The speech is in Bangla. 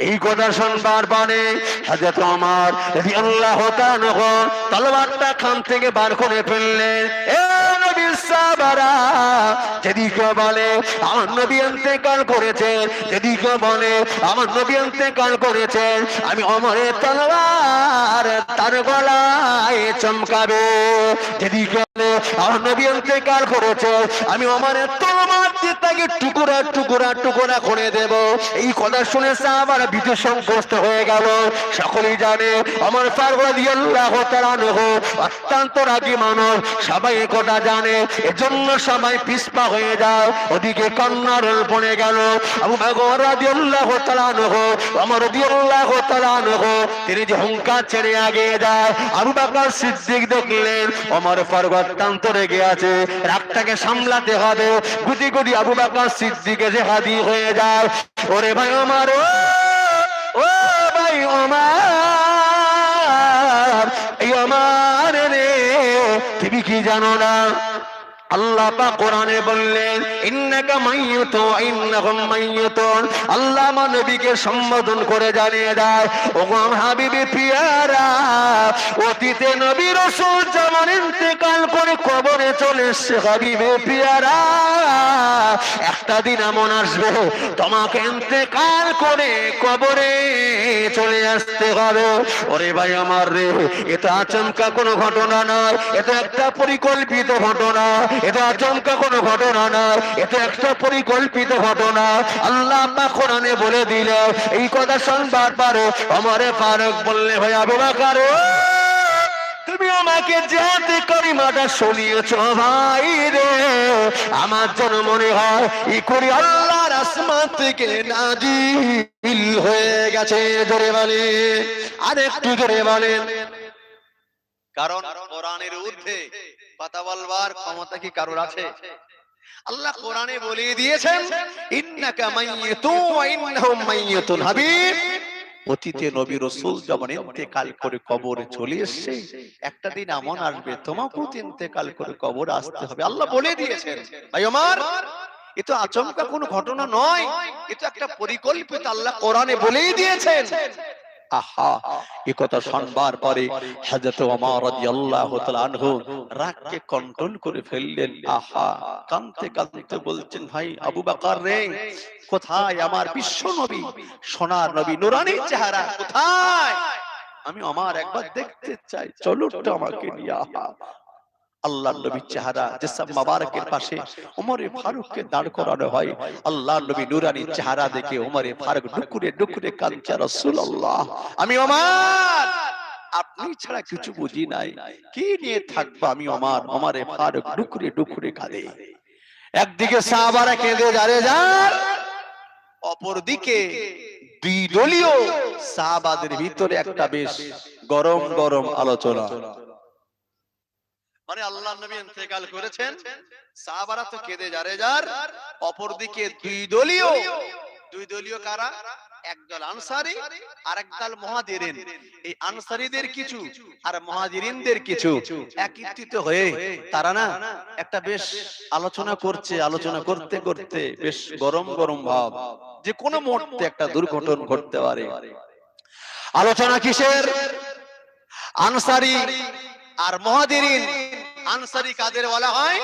এই কথা শুনবার পরে আমার যদি আল্লাহ তলোয়ারটা খান থেকে বার করে ফেললেন। এ নবীর বলে, আমার নবী ইন্তেকাল করেছেন। যদি কেউ বলে, আমার নবী ইন্তেকাল করেছেন। আমি অমরের তলোয়ার তার গলায় চমকাবে। যদি কেউ আমার নবী করেছে। আমি তলোয়ার দিয়ে তাকে টুকুরা টুকুরা টুকুরা করে দেব। এই কথা শুনে সাহাবারা ভীত সংকষ্ট হয়ে গেল। সকলেই জানে, আমার পার্বতী আল্লাহ অত্যন্ত রাগী মানুষ। সবাই কথা জানে, এজন্য সবাই পিসপা হয়ে যায়, ওদিকে কন্যার পড়ে গেল। আবু বকর রাদিয়াল্লাহু তাআলা রাদিয়াল্লাহু তাআলা তিনি যে হুঙ্কার ছেড়ে আগে যায়। আবু বকর সিদ্দিক দেখলেন, ওমর ফারুক অত্যন্ত রেগে আছে রাগটাকে সামলাতে হবে। গুটি গুটি আবু বাকর সিদ্দিকে যে হাদি হয়ে যায়। ওরে ভাই আমার ও ও ভাই আমার এই আমার রে, তুমি কি জানো না? আল্লাহ পাক কোরআনে বললেন, ইন্নাকা মাইয়ুতু ইন্নাহুম মাইয়ুতুন। আল্লাহ আমার নবীকে সম্বোধন করে জানিয়ে দেয় ও হাবিবি পিয়ারা, অতীতে নবী রাসূল যেমন ইন্তেকাল করে কবরে চলে এসেছে হাবিবে পিয়ারা। একটা দিন এমন আসবে, তোমাকে ইন্তেকাল করে কবরে চলে আসতে হবে। ওরে ভাই আমার রে এটা আচমকা কোনো ঘটনা নয় এটা একটা পরিকল্পিত ঘটনা। এটা আচমকা কোনো ঘটনা না, এটা একটা পরিকল্পিত ঘটনা। আল্লাহ পাক কোরআনে বলে দিল, এই কথা শুনবার পরে। আমারে ফারুক বললে, ভাই আবু বকর তুমি আমাকে যাতে করিমাটা শুনিয়েছ ভাই রে। আমার জন্য মনে হয়, ই করি আল্লাহর আসমান থেকে নাজিল হয়ে গেছে, জোরে বলে আর একটু জোরে বলেন। কারণ কোরআনের ঊর্ধ্বে কথা বলবার ক্ষমতা কি কারোর আছে? আল্লাহ কোরআনে বলে দিয়েছেন, ইন্নাকা মাইয়িতুন ওয়া ইন্নাহুম মাইয়িতুন হাবিব। অতীতে নবী রসুল যখন ইন্তেকাল করে কবরে চলে এসছে, একটা দিন এমন আসবে, তোমাকেও ইন্তেকাল করে কবর আসতে হবে। আল্লাহ বলে দিয়েছেন, ভাই আমার এ তো আচমকা কোনো ঘটনা নয়, এ তো একটা পরিকল্পিত আল্লাহ কোরআনে বলেই দিয়েছেন। আহা, এ কথা শুনবার পরে হযরত ওমর রাদিয়াল্লাহু তাআলা আনহু রাগকে কন্ট্রোল করে ফেললেন। আহা কাঁদতে কাঁদতে বলছেন, ভাই আবু বকর রে, কোথায় আমার বিশ্ব নবী? সোনার নবী, নুরানি চেহারা কোথায়? আমি আমার একবার দেখতে চাই চলো আমাকে নিয়ে, আহা। আল্লাহ নবীর চেহারা যেসব মাবারকের পাশে ওমরে ফারুককে দাঁড় করানো হয়। আল্লাহ নবী নুরানি চেহারা দেখে ওমরে ফারুক ডুকুরে ডুকুরে কাঁদছে রাসূলুল্লাহ। আমি ওমর! আপনি ছাড়া কিছু বুঝি নাই। কি নিয়ে থাকব আমি ওমর? ওমরে? ফারুক ডুকুরে ডুকুরে কাঁদে। একদিকে সাহাবারা কেঁদে যারে যার অপরদিকে দুই দলীয় সাহাবাদের ভিতরে একটা বেশ গরম গরম আলোচনা। মানে আল্লাহ নবী ইন্তেকাল করেছেন। সাহাবারা তো কেঁদে যারে যার অপরদিকে দুই দলীয়। দুই দলীয়। কারা? একদল আনসারি আর একদল মহাজিরিন। এই আনসারীদের কিছু আর মহাজিরিনদের কিছু একত্রিত হয়ে তারা না একটা বেশ আলোচনা করছে আলোচনা করতে করতে বেশ গরম গরম ভাব। যে কোনো মুহূর্তে একটা দুর্ঘটনা ঘটতে পারে। আলোচনা কিসের? আনসারি আর মহাজিরিন। আনসারি কাদের বলা হয়?